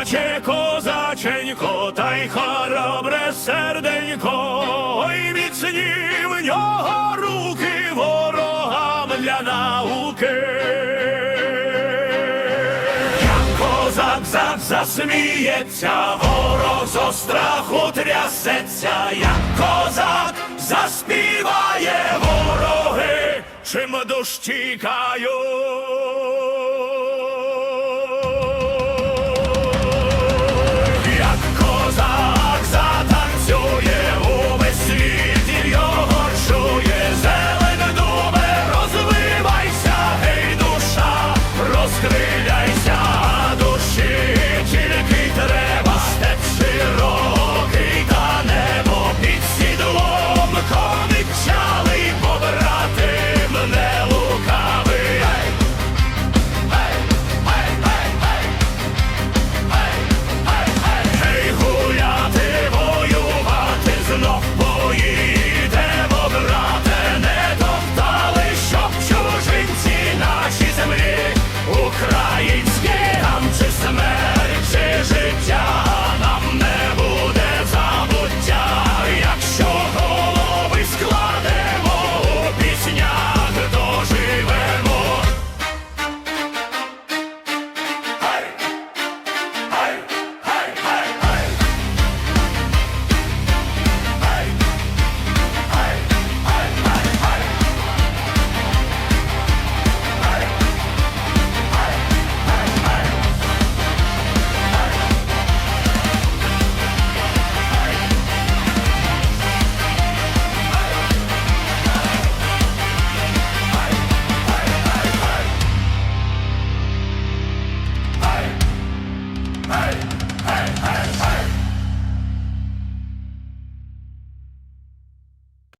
оченько, та й хоробре серденько, ой міцні в нього руки ворогам для науки. Як козак зак засміється, ворог зо страху трясеться, як козак заспіває вороги, чим душ тікають.